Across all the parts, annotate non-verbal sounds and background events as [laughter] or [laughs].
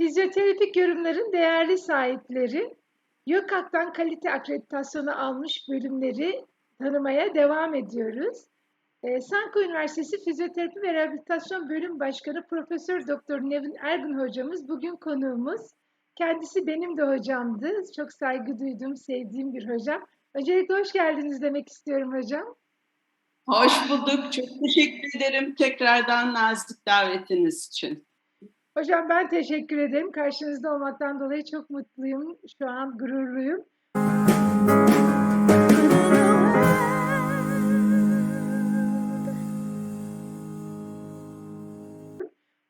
Fizyoterapik yorumların değerli sahipleri, YÖKAK'tan kalite akreditasyonu almış bölümleri tanımaya devam ediyoruz. Ee, Sanko Üniversitesi Fizyoterapi ve Rehabilitasyon Bölüm Başkanı Profesör Doktor Nevin Ergun hocamız bugün konuğumuz. Kendisi benim de hocamdı. Çok saygı duyduğum, sevdiğim bir hocam. Öncelikle hoş geldiniz demek istiyorum hocam. Hoş bulduk. Çok teşekkür ederim tekrardan nazik davetiniz için. Hocam ben teşekkür ederim. Karşınızda olmaktan dolayı çok mutluyum. Şu an gururluyum.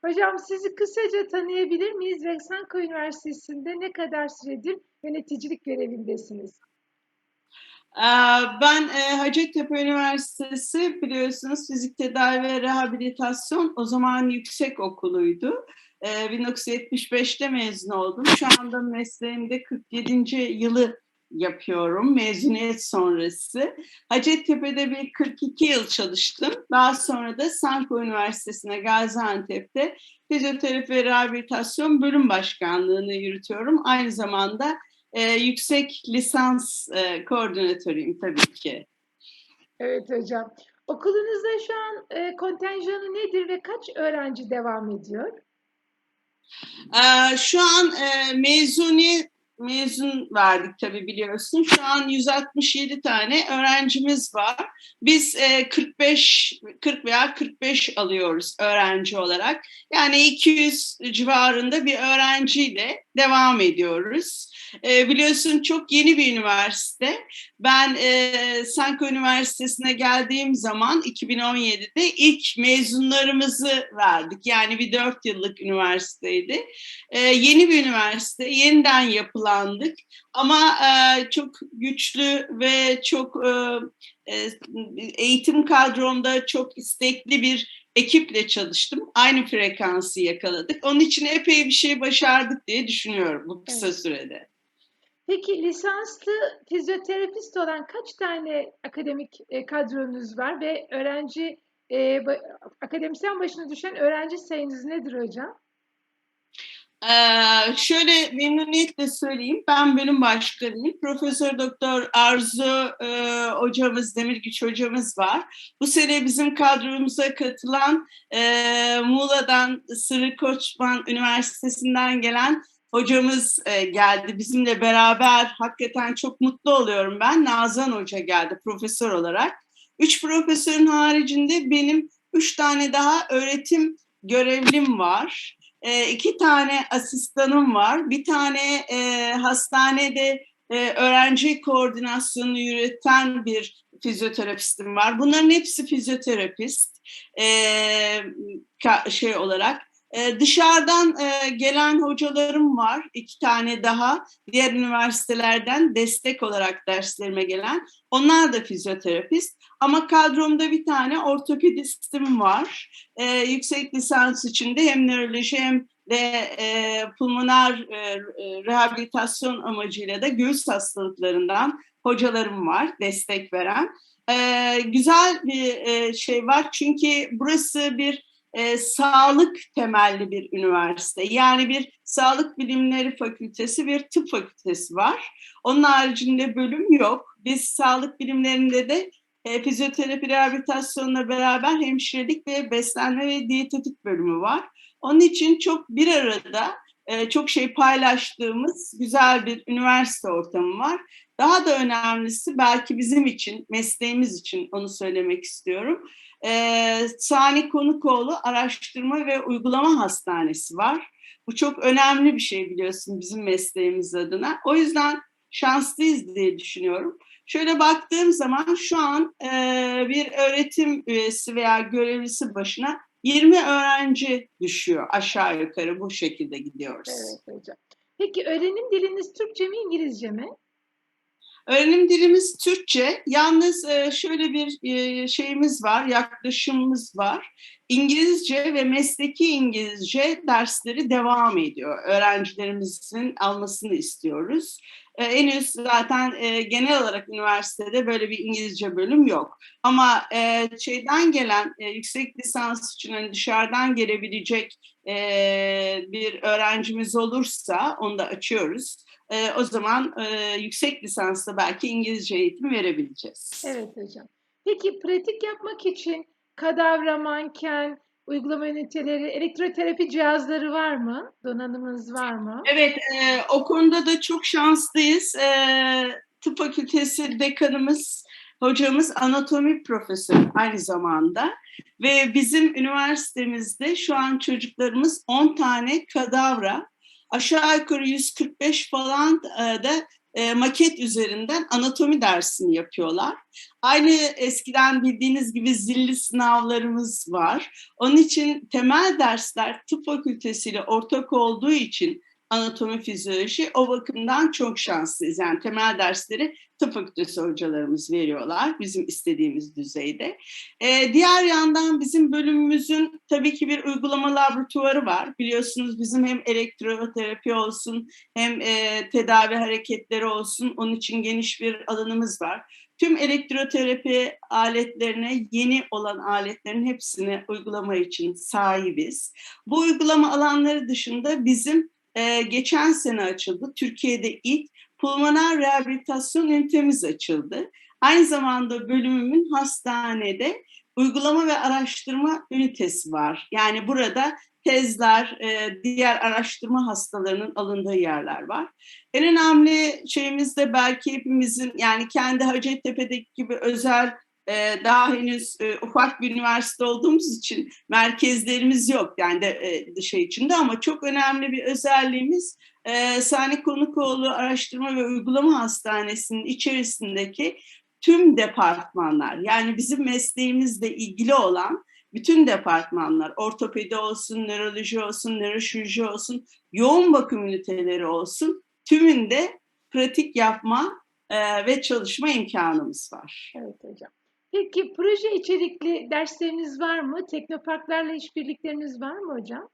Hocam sizi kısaca tanıyabilir miyiz ve Sanko Üniversitesi'nde ne kadar süredir yöneticilik görevindesiniz? Ee, Ben e, Hacettepe Üniversitesi biliyorsunuz fizik tedavi ve rehabilitasyon o zaman yüksek okuluydu. Ee, 1975'te mezun oldum. Şu anda mesleğimde 47. yılı yapıyorum mezuniyet sonrası. Hacettepe'de bir 42 yıl çalıştım. Daha sonra da Sanko Üniversitesi'ne Gaziantep'te fizyoterapi ve rehabilitasyon bölüm başkanlığını yürütüyorum. Aynı zamanda e, yüksek lisans e, koordinatörüyüm tabii ki. Evet hocam. Okulunuzda şu an e, kontenjanı nedir ve kaç öğrenci devam ediyor? Ee, şu an e, mezuni mezun verdik tabii biliyorsun. Şu an 167 tane öğrencimiz var. Biz e, 45 40 veya 45 alıyoruz öğrenci olarak. Yani 200 civarında bir öğrenciyle devam ediyoruz. E, biliyorsun çok yeni bir üniversite. Ben e, Sanko Üniversitesi'ne geldiğim zaman 2017'de ilk mezunlarımızı verdik. Yani bir dört yıllık üniversiteydi. E, yeni bir üniversite, yeniden yapılandık. Ama e, çok güçlü ve çok e, e, eğitim kadromda çok istekli bir ekiple çalıştım. Aynı frekansı yakaladık. Onun için epey bir şey başardık diye düşünüyorum bu kısa Evet. sürede. Peki lisanslı fizyoterapist olan kaç tane akademik e, kadronuz var ve öğrenci e, akademisyen başına düşen öğrenci sayınız nedir hocam? Ee, şöyle memnuniyetle söyleyeyim. Ben bölüm başkanıyım. Profesör Doktor Arzu e, hocamız, Demirgüç hocamız var. Bu sene bizim kadromuza katılan e, Muğla'dan Sırrı Koçman Üniversitesi'nden gelen hocamız e, geldi bizimle beraber. Hakikaten çok mutlu oluyorum ben. Nazan Hoca geldi profesör olarak. Üç profesörün haricinde benim üç tane daha öğretim görevlim var. E, iki tane asistanım var. Bir tane e, hastanede e, öğrenci koordinasyonunu yürüten bir fizyoterapistim var. Bunların hepsi fizyoterapist e, şey olarak. E, dışarıdan e, gelen hocalarım var. iki tane daha diğer üniversitelerden destek olarak derslerime gelen. Onlar da fizyoterapist. Ama kadromda bir tane ortopedistim var. E, yüksek lisans içinde hem nöroloji hem de e, pulmoner e, rehabilitasyon amacıyla da göğüs hastalıklarından hocalarım var destek veren. E, güzel bir şey var çünkü burası bir e, sağlık temelli bir üniversite. Yani bir sağlık bilimleri fakültesi, bir tıp fakültesi var. Onun haricinde bölüm yok. Biz sağlık bilimlerinde de e, fizyoterapi rehabilitasyonla beraber hemşirelik ve beslenme ve diyetetik bölümü var. Onun için çok bir arada e, çok şey paylaştığımız güzel bir üniversite ortamı var. Daha da önemlisi belki bizim için, mesleğimiz için onu söylemek istiyorum. E, Sani Konukoğlu Araştırma ve Uygulama Hastanesi var. Bu çok önemli bir şey biliyorsun bizim mesleğimiz adına. O yüzden şanslıyız diye düşünüyorum. Şöyle baktığım zaman şu an e, bir öğretim üyesi veya görevlisi başına 20 öğrenci düşüyor aşağı yukarı bu şekilde gidiyoruz. Evet hocam. Peki öğrenim diliniz Türkçe mi İngilizce mi? Öğrenim dilimiz Türkçe. Yalnız e, şöyle bir e, şeyimiz var, yaklaşımımız var. İngilizce ve mesleki İngilizce dersleri devam ediyor. Öğrencilerimizin almasını istiyoruz. Ee, henüz zaten e, genel olarak üniversitede böyle bir İngilizce bölüm yok. Ama e, şeyden gelen e, yüksek lisans için hani dışarıdan gelebilecek e, bir öğrencimiz olursa onu da açıyoruz. E, o zaman e, yüksek lisansta belki İngilizce eğitim verebileceğiz. Evet hocam. Peki pratik yapmak için kadavra, manken, uygulama üniteleri, elektroterapi cihazları var mı? Donanımınız var mı? Evet, e, o konuda da çok şanslıyız. E, tıp fakültesi dekanımız, hocamız anatomi profesörü aynı zamanda. Ve bizim üniversitemizde şu an çocuklarımız 10 tane kadavra, aşağı yukarı 145 falan e, da e, maket üzerinden anatomi dersini yapıyorlar. Aynı eskiden bildiğiniz gibi zilli sınavlarımız var. Onun için temel dersler tıp fakültesiyle ortak olduğu için anatomi, fizyoloji o bakımdan çok şanslıyız. Yani temel dersleri tıp fakültesi hocalarımız veriyorlar bizim istediğimiz düzeyde. Ee, diğer yandan bizim bölümümüzün tabii ki bir uygulama laboratuvarı var. Biliyorsunuz bizim hem elektroterapi olsun hem e, tedavi hareketleri olsun onun için geniş bir alanımız var. Tüm elektroterapi aletlerine, yeni olan aletlerin hepsini uygulama için sahibiz. Bu uygulama alanları dışında bizim e, geçen sene açıldı. Türkiye'de ilk pulmoner rehabilitasyon ünitemiz açıldı. Aynı zamanda bölümümün hastanede uygulama ve araştırma ünitesi var. Yani burada tezler, e, diğer araştırma hastalarının alındığı yerler var. En önemli şeyimiz de belki hepimizin yani kendi Hacettepe'deki gibi özel e, daha henüz e, ufak bir üniversite olduğumuz için merkezlerimiz yok yani de e, şey içinde ama çok önemli bir özelliğimiz e, Sani Konukoğlu Araştırma ve Uygulama Hastanesi'nin içerisindeki tüm departmanlar yani bizim mesleğimizle ilgili olan bütün departmanlar, ortopedi olsun, nöroloji olsun, nöroşirurji olsun, yoğun bakım üniteleri olsun, tümünde pratik yapma e, ve çalışma imkanımız var. Evet hocam. Peki proje içerikli dersleriniz var mı? Teknoparklarla işbirlikleriniz var mı hocam?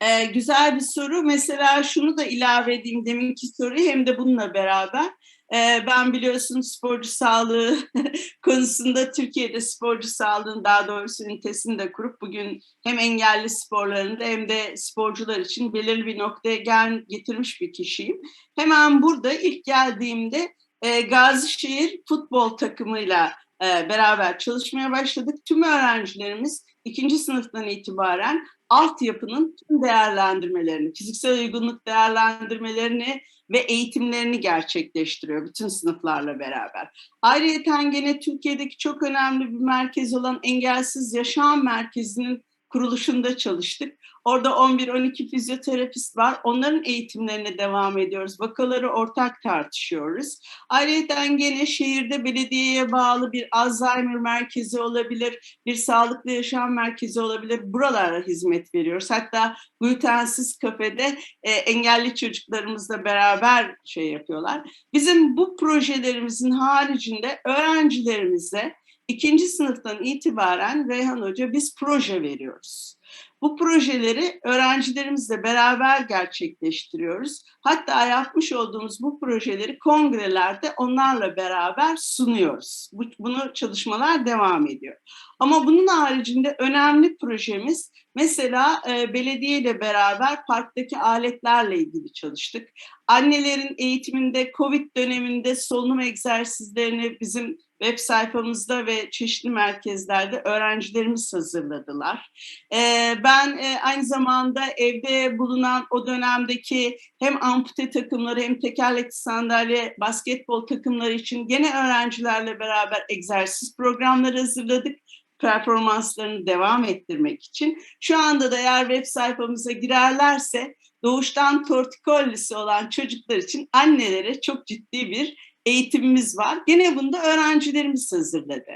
Ee, güzel bir soru. Mesela şunu da ilave edeyim deminki soruyu hem de bununla beraber. Ee, ben biliyorsun sporcu sağlığı [laughs] konusunda Türkiye'de sporcu sağlığın daha doğrusu ünitesini de kurup bugün hem engelli sporlarında hem de sporcular için belirli bir noktaya gel getirmiş bir kişiyim. Hemen burada ilk geldiğimde e, Gazişehir futbol takımıyla beraber çalışmaya başladık. Tüm öğrencilerimiz ikinci sınıftan itibaren altyapının tüm değerlendirmelerini, fiziksel uygunluk değerlendirmelerini ve eğitimlerini gerçekleştiriyor bütün sınıflarla beraber. Ayrıca gene Türkiye'deki çok önemli bir merkez olan Engelsiz Yaşam Merkezi'nin kuruluşunda çalıştık. Orada 11-12 fizyoterapist var. Onların eğitimlerine devam ediyoruz. Vakaları ortak tartışıyoruz. Ayrıca gene şehirde belediyeye bağlı bir Alzheimer merkezi olabilir, bir sağlıklı yaşam merkezi olabilir. Buralara hizmet veriyoruz. Hatta glutensiz kafede e, engelli çocuklarımızla beraber şey yapıyorlar. Bizim bu projelerimizin haricinde öğrencilerimize ikinci sınıftan itibaren Reyhan Hoca biz proje veriyoruz. Bu projeleri öğrencilerimizle beraber gerçekleştiriyoruz. Hatta yapmış olduğumuz bu projeleri kongrelerde onlarla beraber sunuyoruz. Bunu çalışmalar devam ediyor. Ama bunun haricinde önemli projemiz mesela e, belediye ile beraber parktaki aletlerle ilgili çalıştık. Annelerin eğitiminde COVID döneminde solunum egzersizlerini bizim web sayfamızda ve çeşitli merkezlerde öğrencilerimiz hazırladılar. Ee, ben e, aynı zamanda evde bulunan o dönemdeki hem ampute takımları hem tekerlekli sandalye basketbol takımları için gene öğrencilerle beraber egzersiz programları hazırladık performanslarını devam ettirmek için. Şu anda da eğer web sayfamıza girerlerse doğuştan tortikollisi olan çocuklar için annelere çok ciddi bir eğitimimiz var. Gene bunda öğrencilerimiz hazırladı.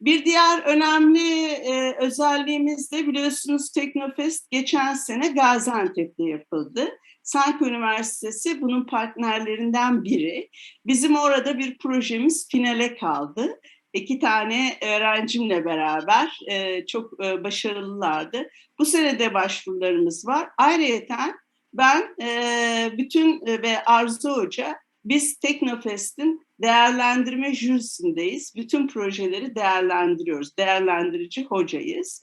Bir diğer önemli e, özelliğimiz de biliyorsunuz Teknofest geçen sene Gaziantep'te yapıldı. Sanki Üniversitesi bunun partnerlerinden biri. Bizim orada bir projemiz finale kaldı. iki tane öğrencimle beraber e, çok e, başarılılardı. Bu sene de başvurularımız var. Ayrıca ben e, bütün e, ve Arzu Hoca biz Teknofest'in değerlendirme jürisindeyiz. Bütün projeleri değerlendiriyoruz. Değerlendirici hocayız.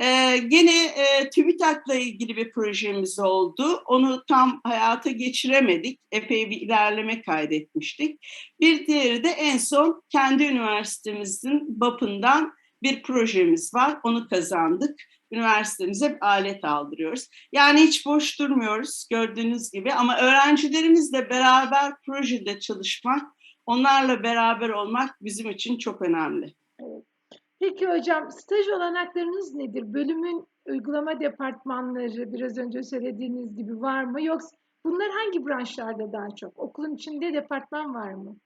Ee, gene e, TÜBİTAK'la ilgili bir projemiz oldu. Onu tam hayata geçiremedik. Epey bir ilerleme kaydetmiştik. Bir diğeri de en son kendi üniversitemizin BAP'ından bir projemiz var. Onu kazandık. Üniversitemize alet aldırıyoruz. Yani hiç boş durmuyoruz gördüğünüz gibi ama öğrencilerimizle beraber projede çalışmak, onlarla beraber olmak bizim için çok önemli. Peki hocam staj olanaklarınız nedir? Bölümün uygulama departmanları biraz önce söylediğiniz gibi var mı? Yoksa bunlar hangi branşlarda daha çok? Okulun içinde departman var mı?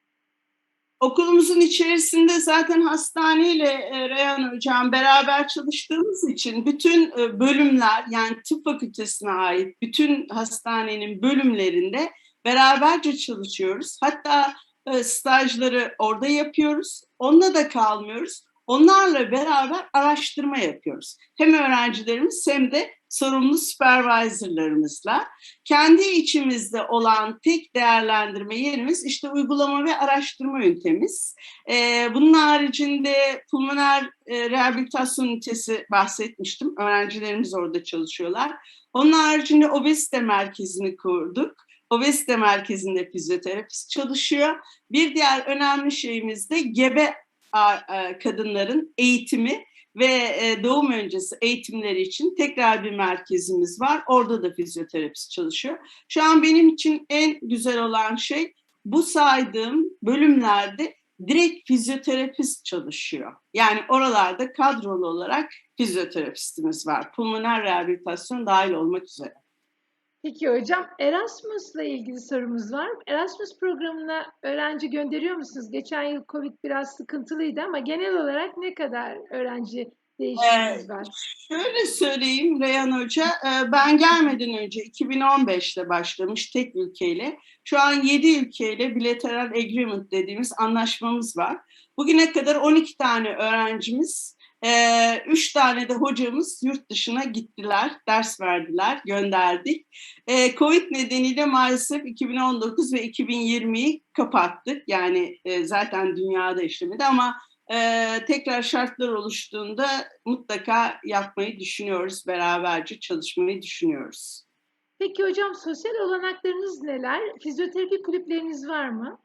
Okulumuzun içerisinde zaten hastaneyle e, Reyhan Hocam beraber çalıştığımız için bütün e, bölümler yani tıp fakültesine ait bütün hastanenin bölümlerinde beraberce çalışıyoruz. Hatta e, stajları orada yapıyoruz. Onunla da kalmıyoruz. Onlarla beraber araştırma yapıyoruz. Hem öğrencilerimiz hem de sorumlu supervisorlarımızla. Kendi içimizde olan tek değerlendirme yerimiz işte uygulama ve araştırma ünitemiz. Ee, bunun haricinde pulmoner e, rehabilitasyon ünitesi bahsetmiştim. Öğrencilerimiz orada çalışıyorlar. Onun haricinde obezite merkezini kurduk. Obezite merkezinde fizyoterapist çalışıyor. Bir diğer önemli şeyimiz de gebe kadınların eğitimi ve e, doğum öncesi eğitimleri için tekrar bir merkezimiz var. Orada da fizyoterapist çalışıyor. Şu an benim için en güzel olan şey bu saydığım bölümlerde direkt fizyoterapist çalışıyor. Yani oralarda kadrolu olarak fizyoterapistimiz var. Pulmoner rehabilitasyon dahil olmak üzere. Peki hocam Erasmus'la ilgili sorumuz var. Erasmus programına öğrenci gönderiyor musunuz? Geçen yıl Covid biraz sıkıntılıydı ama genel olarak ne kadar öğrenci değişiminiz var? Ee, şöyle söyleyeyim Reyhan Hoca, e, ben gelmeden önce 2015'te başlamış tek ülkeyle. Şu an 7 ülkeyle bilateral agreement dediğimiz anlaşmamız var. Bugüne kadar 12 tane öğrencimiz üç tane de hocamız yurt dışına gittiler, ders verdiler, gönderdik. Ee, Covid nedeniyle maalesef 2019 ve 2020'yi kapattık. Yani e, zaten dünyada işlemedi ama e, tekrar şartlar oluştuğunda mutlaka yapmayı düşünüyoruz, beraberce çalışmayı düşünüyoruz. Peki hocam sosyal olanaklarınız neler? Fizyoterapi kulüpleriniz var mı?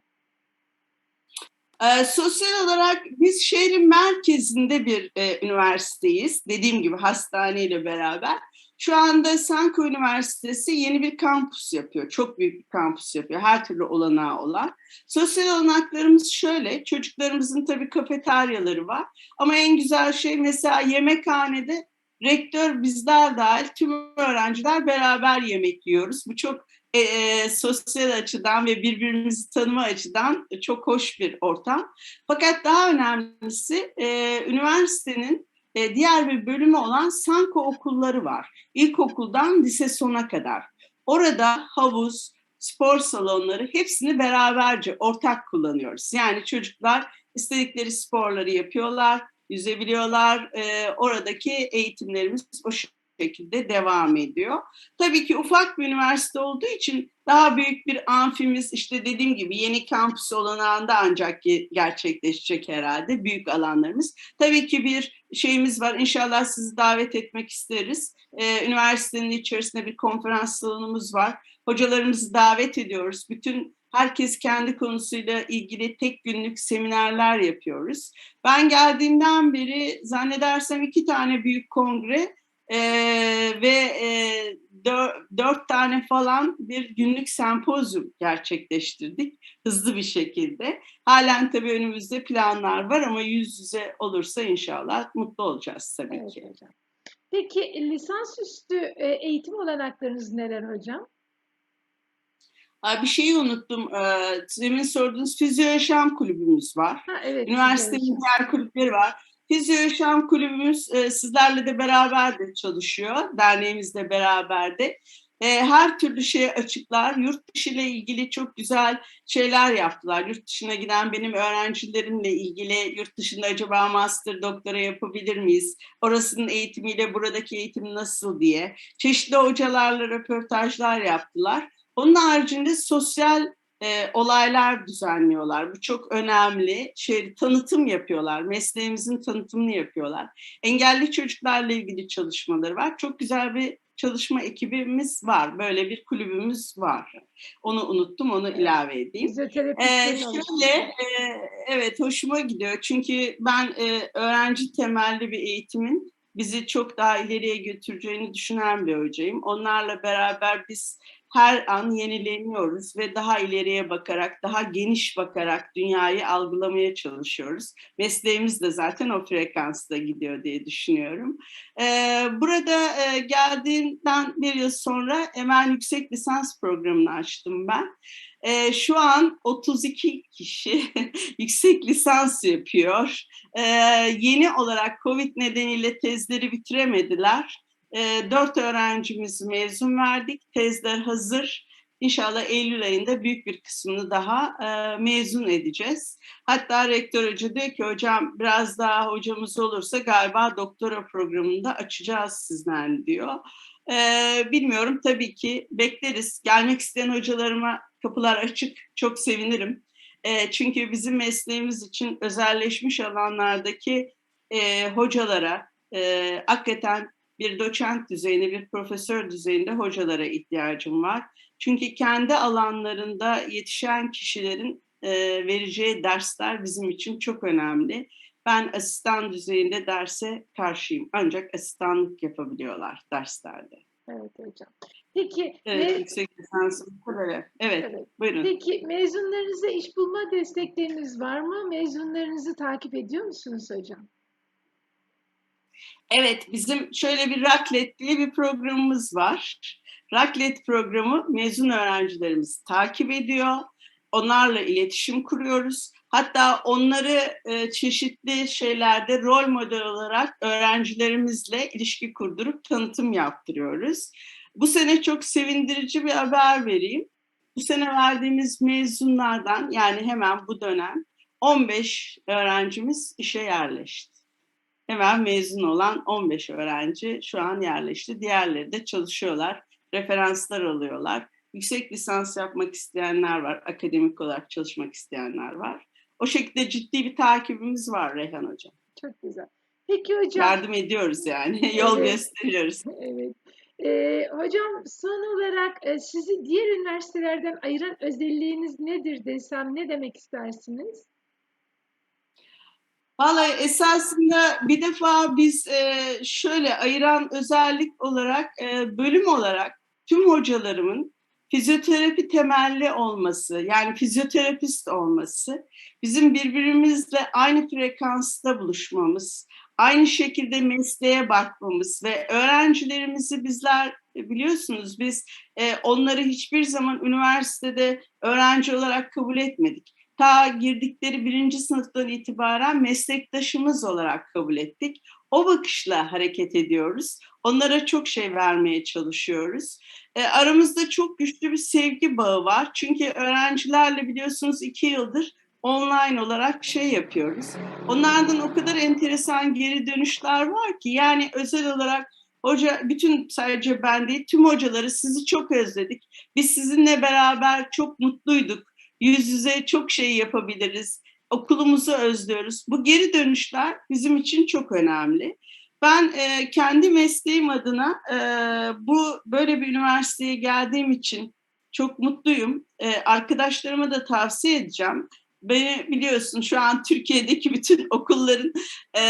E, sosyal olarak biz şehrin merkezinde bir e, üniversiteyiz. Dediğim gibi hastaneyle beraber. Şu anda Sanko Üniversitesi yeni bir kampüs yapıyor. Çok büyük bir kampüs yapıyor. Her türlü olanağı olan. Sosyal olanaklarımız şöyle. Çocuklarımızın tabii kafeteryaları var. Ama en güzel şey mesela yemekhanede rektör bizler dahil tüm öğrenciler beraber yemek yiyoruz. Bu çok e, e, sosyal açıdan ve birbirimizi tanıma açıdan çok hoş bir ortam. Fakat daha önemlisi e, üniversitenin e, diğer bir bölümü olan Sanko okulları var. İlkokuldan lise sona kadar. Orada havuz, spor salonları hepsini beraberce ortak kullanıyoruz. Yani çocuklar istedikleri sporları yapıyorlar, yüzebiliyorlar. E, oradaki eğitimlerimiz o şekilde devam ediyor. Tabii ki ufak bir üniversite olduğu için daha büyük bir amfimiz işte dediğim gibi yeni kampüs olanağında ancak gerçekleşecek herhalde büyük alanlarımız. Tabii ki bir şeyimiz var inşallah sizi davet etmek isteriz. Ee, üniversitenin içerisinde bir konferans salonumuz var. Hocalarımızı davet ediyoruz. Bütün herkes kendi konusuyla ilgili tek günlük seminerler yapıyoruz. Ben geldiğimden beri zannedersem iki tane büyük kongre e, ve e, dör, dört tane falan bir günlük sempozyum gerçekleştirdik hızlı bir şekilde. Halen tabii önümüzde planlar var ama yüz yüze olursa inşallah mutlu olacağız tabii evet, ki. Hocam. Peki lisansüstü eğitim olanaklarınız neler hocam? Bir şeyi unuttum. Demin sorduğunuz fizyo yaşam kulübümüz var. Ha, evet, Üniversitenin diğer kulüpleri var. Fizyo Yaşam Kulübümüz e, sizlerle de beraber de çalışıyor. Derneğimizle beraber de. e, her türlü şeye açıklar. Yurt dışı ile ilgili çok güzel şeyler yaptılar. Yurt dışına giden benim öğrencilerimle ilgili yurt dışında acaba master doktora yapabilir miyiz? Orasının eğitimiyle buradaki eğitim nasıl diye. Çeşitli hocalarla röportajlar yaptılar. Onun haricinde sosyal e, olaylar düzenliyorlar. Bu çok önemli. Şey, tanıtım yapıyorlar. Mesleğimizin tanıtımını yapıyorlar. Engelli çocuklarla ilgili çalışmaları var. Çok güzel bir çalışma ekibimiz var. Böyle bir kulübümüz var. Onu unuttum, onu ilave edeyim. Ee, şöyle, e, evet hoşuma gidiyor. Çünkü ben e, öğrenci temelli bir eğitimin bizi çok daha ileriye götüreceğini düşünen bir hocayım. Onlarla beraber biz her an yenileniyoruz ve daha ileriye bakarak, daha geniş bakarak dünyayı algılamaya çalışıyoruz. Mesleğimiz de zaten o frekansta gidiyor diye düşünüyorum. Ee, burada e, geldiğimden bir yıl sonra hemen yüksek lisans programını açtım ben. Ee, şu an 32 kişi [laughs] yüksek lisans yapıyor. Ee, yeni olarak COVID nedeniyle tezleri bitiremediler. E, dört öğrencimiz mezun verdik. Tezler hazır. İnşallah Eylül ayında büyük bir kısmını daha e, mezun edeceğiz. Hatta rektör hoca diyor ki hocam biraz daha hocamız olursa galiba doktora programında açacağız sizden diyor. E, bilmiyorum tabii ki bekleriz. Gelmek isteyen hocalarıma kapılar açık. Çok sevinirim. E, çünkü bizim mesleğimiz için özelleşmiş alanlardaki e, hocalara e, hakikaten bir doçent düzeyinde, bir profesör düzeyinde hocalara ihtiyacım var. Çünkü kendi alanlarında yetişen kişilerin e, vereceği dersler bizim için çok önemli. Ben asistan düzeyinde derse karşıyım. Ancak asistanlık yapabiliyorlar derslerde. Evet hocam. Peki, Evet, me- yüksek lisansım böyle. Evet, evet. buyurun. Peki mezunlarınıza iş bulma destekleriniz var mı? Mezunlarınızı takip ediyor musunuz hocam? Evet, bizim şöyle bir Raklet diye bir programımız var. Raklet programı mezun öğrencilerimizi takip ediyor. Onlarla iletişim kuruyoruz. Hatta onları e, çeşitli şeylerde rol model olarak öğrencilerimizle ilişki kurdurup tanıtım yaptırıyoruz. Bu sene çok sevindirici bir haber vereyim. Bu sene verdiğimiz mezunlardan yani hemen bu dönem 15 öğrencimiz işe yerleşti hemen mezun olan 15 öğrenci şu an yerleşti. Diğerleri de çalışıyorlar, referanslar alıyorlar. Yüksek lisans yapmak isteyenler var, akademik olarak çalışmak isteyenler var. O şekilde ciddi bir takibimiz var Reyhan Hocam. Çok güzel. Peki hocam, Yardım ediyoruz yani, [laughs] yol Evet. gösteriyoruz. [laughs] evet. Ee, hocam son olarak e, sizi diğer üniversitelerden ayıran özelliğiniz nedir desem ne demek istersiniz? Vallahi esasında bir defa biz e, şöyle ayıran özellik olarak e, bölüm olarak tüm hocalarımın fizyoterapi temelli olması yani fizyoterapist olması bizim birbirimizle aynı frekansta buluşmamız aynı şekilde mesleğe bakmamız ve öğrencilerimizi bizler e, biliyorsunuz biz onları hiçbir zaman üniversitede öğrenci olarak kabul etmedik ta girdikleri birinci sınıftan itibaren meslektaşımız olarak kabul ettik. O bakışla hareket ediyoruz. Onlara çok şey vermeye çalışıyoruz. E, aramızda çok güçlü bir sevgi bağı var. Çünkü öğrencilerle biliyorsunuz iki yıldır online olarak şey yapıyoruz. Onlardan o kadar enteresan geri dönüşler var ki yani özel olarak hoca bütün sadece ben değil tüm hocaları sizi çok özledik. Biz sizinle beraber çok mutluyduk yüz yüze çok şey yapabiliriz. Okulumuzu özlüyoruz. Bu geri dönüşler bizim için çok önemli. Ben e, kendi mesleğim adına e, bu böyle bir üniversiteye geldiğim için çok mutluyum. E, arkadaşlarıma da tavsiye edeceğim. Beni biliyorsun şu an Türkiye'deki bütün okulların e,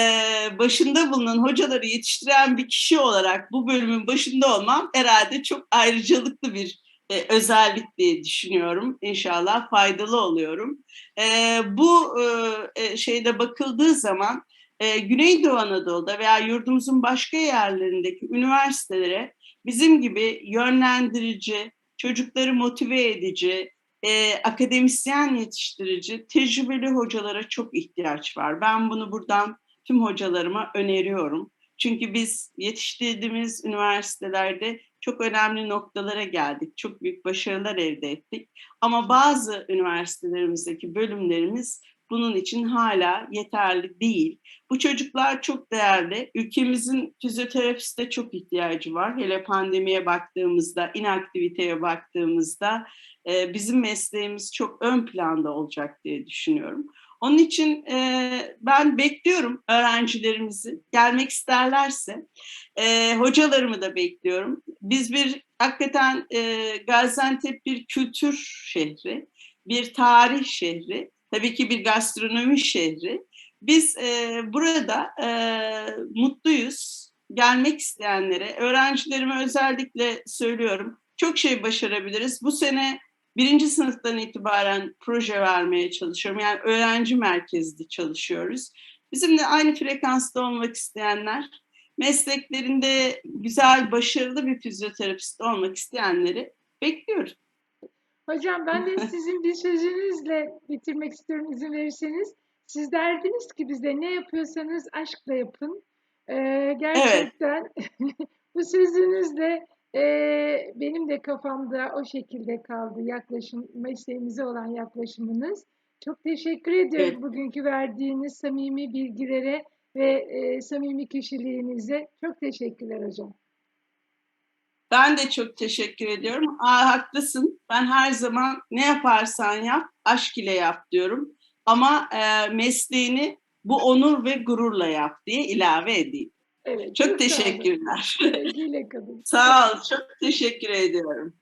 başında bulunan hocaları yetiştiren bir kişi olarak bu bölümün başında olmam herhalde çok ayrıcalıklı bir e, özellik düşünüyorum. İnşallah faydalı oluyorum. E, bu e, şeyde bakıldığı zaman e, Güneydoğu Anadolu'da veya yurdumuzun başka yerlerindeki üniversitelere bizim gibi yönlendirici, çocukları motive edici, e, akademisyen yetiştirici, tecrübeli hocalara çok ihtiyaç var. Ben bunu buradan tüm hocalarıma öneriyorum. Çünkü biz yetiştirdiğimiz üniversitelerde çok önemli noktalara geldik. Çok büyük başarılar elde ettik. Ama bazı üniversitelerimizdeki bölümlerimiz bunun için hala yeterli değil. Bu çocuklar çok değerli. Ülkemizin fizyoterapiste çok ihtiyacı var. Hele pandemiye baktığımızda, inaktiviteye baktığımızda bizim mesleğimiz çok ön planda olacak diye düşünüyorum. Onun için e, ben bekliyorum öğrencilerimizi gelmek isterlerse. E, hocalarımı da bekliyorum. Biz bir hakikaten e, Gaziantep bir kültür şehri, bir tarih şehri, tabii ki bir gastronomi şehri. Biz e, burada e, mutluyuz. Gelmek isteyenlere, öğrencilerime özellikle söylüyorum. Çok şey başarabiliriz. Bu sene birinci sınıftan itibaren proje vermeye çalışıyorum. Yani öğrenci merkezli çalışıyoruz. Bizimle aynı frekansta olmak isteyenler, mesleklerinde güzel, başarılı bir fizyoterapist olmak isteyenleri bekliyorum. Hocam ben de [laughs] sizin bir sözünüzle bitirmek istiyorum izin verirseniz. Siz derdiniz ki bize ne yapıyorsanız aşkla yapın. Ee, gerçekten [laughs] bu sözünüzle e, benim de kafamda o şekilde kaldı yaklaşım mesleğimize olan yaklaşımınız. Çok teşekkür ediyorum Evet. bugünkü verdiğiniz samimi bilgilere ve e, samimi kişiliğinize. Çok teşekkürler hocam. Ben de çok teşekkür ediyorum. Aa, haklısın. Ben her zaman ne yaparsan yap, aşk ile yap diyorum. Ama e, mesleğini bu onur ve gururla yap diye ilave edeyim. Evet, Çok teşekkürler. Sevgiyle kalın. Sağ ol. Çok teşekkür ediyorum.